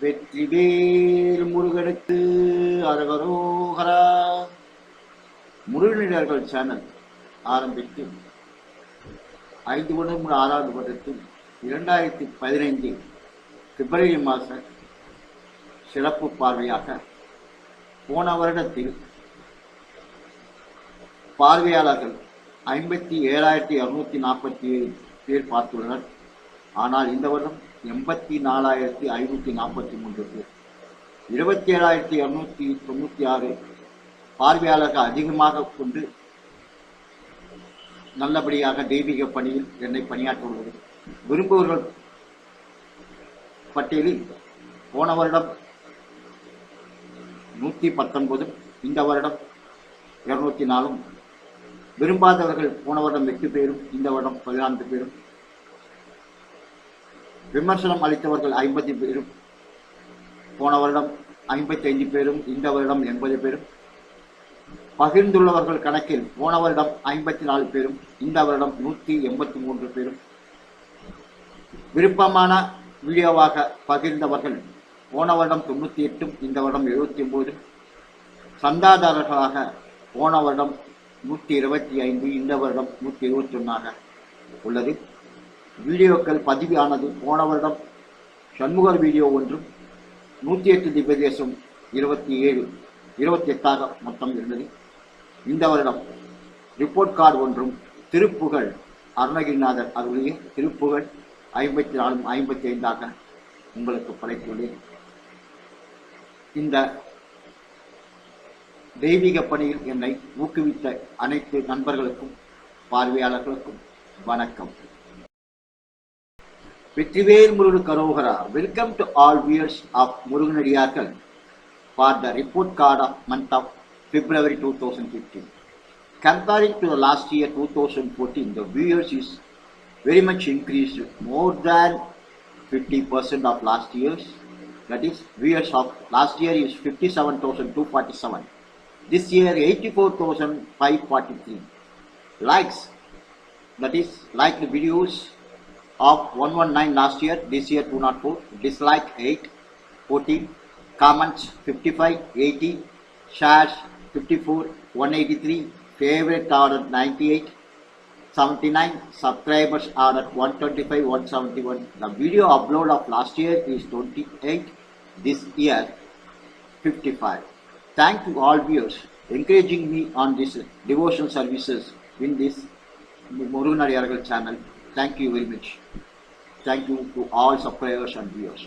வெற்றிவேல் முருகனுக்கு அரகரோகரா முருகனிடர்கள் சேனல் ஆரம்பித்து ஐந்து வருடம் ஆறாவது வருடத்தில் இரண்டாயிரத்தி பதினைந்து பிப்ரவரி மாத சிறப்பு பார்வையாக போன வருடத்தில் பார்வையாளர்கள் ஐம்பத்தி ஏழாயிரத்தி இரநூத்தி நாற்பத்தி ஏழு பேர் பார்த்துள்ளனர். ஆனால் இந்த வருடம் எண்பத்தி நாலாயிரத்தி ஐநூற்றி நாற்பத்தி மூன்று பேர். இருபத்தி ஏழாயிரத்தி இரநூத்தி தொண்ணூற்றி ஆறு பார்வையாளர்கள் அதிகமாக கொண்டு நல்லபடியாக தெய்வீக பணியில் என்னை பணியாற்றுள்ளது விரும்புவர்கள் பட்டியலில் போன வருடம் நூற்றி பத்தொன்பதும் இந்த வருடம் இருநூத்தி நாலும். விரும்பாதவர்கள் போன வருடம் எட்டு பேரும் இந்த வருடம் பதினான்கு பேரும் விமர்சனம் அளித்தவர்கள் ஐம்பது பேரும் போன வருடம் ஐம்பத்தைந்து பேரும் இந்த வருடம் எண்பது பேரும். பகிர்ந்துள்ளவர்கள் கணக்கில் போன வருடம் ஐம்பத்தி நாலு பேரும் இந்த வருடம் நூற்றி எண்பத்தி மூன்று பேரும். விருப்பமான வீடியோவாக பகிர்ந்தவர்கள் போன வருடம் தொண்ணூற்றி எட்டும் இந்த வருடம் எழுபத்தி ஒன்பதும் சந்தாதாரர்களாக போன வருடம் நூற்றி இருபத்தி ஐந்து இந்த வருடம் நூற்றி இருபத்தி ஒன்றாக உள்ளது. வீடியோக்கள் பதிவானது போன வருடம். சண்முகர் வீடியோ ஒன்றும் நூற்றி எட்டு திவ்யதேசம் இருபத்தி ஏழு இருபத்தி எட்டாக மொத்தம் இருந்தது. இந்த வருடம் ரிப்போர்ட் கார்டு ஒன்றும் திருப்புகழ் அருணகிரிநாதர் அருளிய திருப்புகழ் ஐம்பத்தி நாலும் ஐம்பத்தி ஐந்தாக உங்களுக்கு படைத்துள்ளேன். இந்த தெய்வீக பணியில் என்னை ஊக்குவித்த அனைத்து நண்பர்களுக்கும் பார்வையாளர்களுக்கும் வணக்கம். Vetrivel Murugan கரோகரா welcome to all viewers of முருகனடியார்கள் for the report card of month of February two thousand fifteen Comparing to the last year 2014, the viewers is very much increased, more than 50% of last year's. That is, viewers of last year is 57,247. This year 84,543. Likes, that is, like the videos of 119 last year, this year 204. Dislike 8, 14. Comments 55, 80. Shares 54, 183. Favorite order 98. 79 subscribers are at 125 171 the video upload of last year is 28 this year 55 thank you all viewers encouraging me on this devotion services in this Murugan Adiyargal channel thank you very much. Thank you to all subscribers and viewers